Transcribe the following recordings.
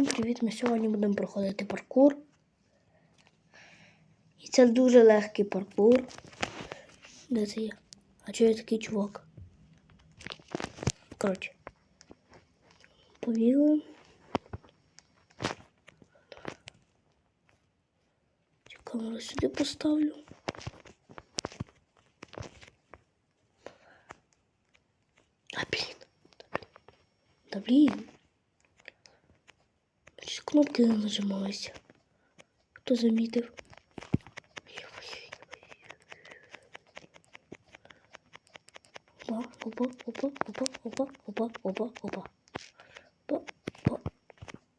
Всім привіт! Ми сьогодні будемо проходити паркур. І це дуже легкий паркур. Де це є? А чого я такий чувак? Коротше. Побігли. Камеру сюди поставлю. А блін. Да блін. Кнопки не нажималися. Хто замітив? Опа, опа, опа, опа, опа, опа, опа, опа. Опа, опа,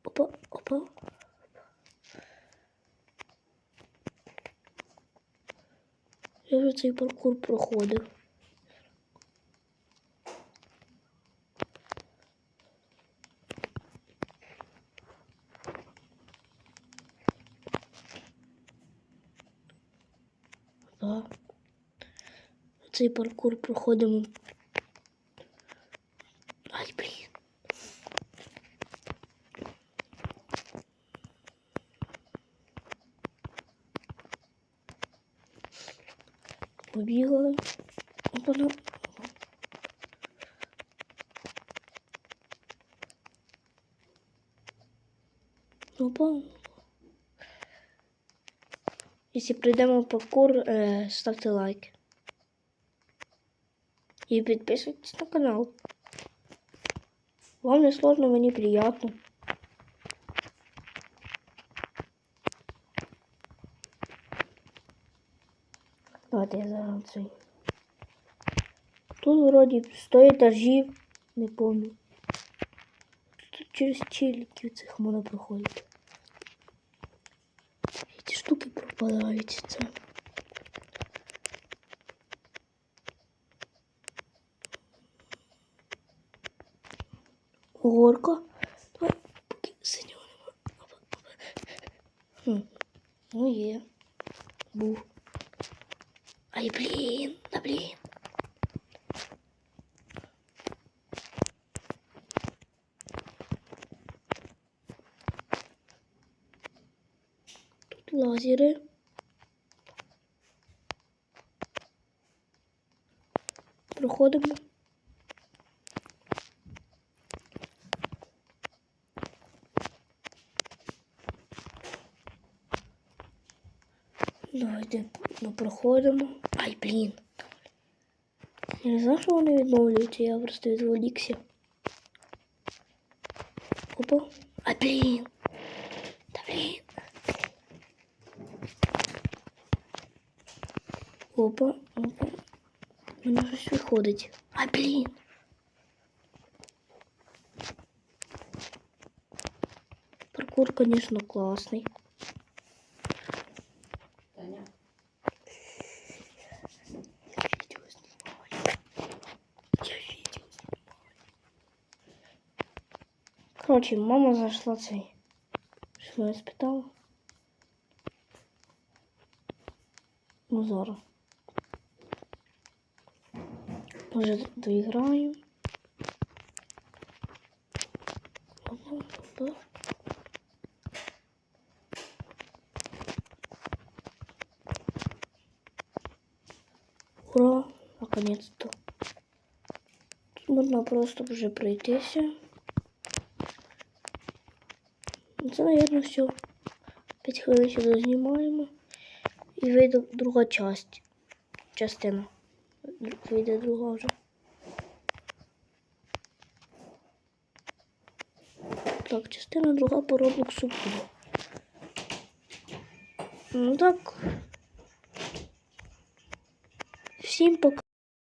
опа, опа. Я вже цей паркур проходив. Да. Цей паркур проходимо. Ай, блін. Побігали. Опана. Опа. Якщо прийдемо в паркур, е, ставте лайк. И подписывайтесь на канал. Вам не сложно, мне приятно. Давайте я зараз цей. Тут вроді 100 етажів, не помню. Тут через челики цих можна проходити. І ці пропадають. Горка. Давай. Ну є. Був. Ай, блін, да блін. Тут лазери. Проходимо. Давайте ну, проходимо. Ай, блін. Я не знаю, що вони відновлюються, я просто відволікся. Опа. Ай, блін. Та блін. Опа, опа. У мене щось виходить. Ай, блін. Паркур, конечно, классный. Таня, Я видео снимаю. Я видео снимаю. Короче, мама зашла цей. Що я спитала? Ну, зараз. Може, доіграю. Ура! Наконец-то. Тут можна просто вже пройтися. Це, наверное, все. 5 хвилин сюди знімаємо. І вийде друга часть. Частина. Вийде друга вже. Так, частина друга по Роблоксу буде. Ну так. Всім пока.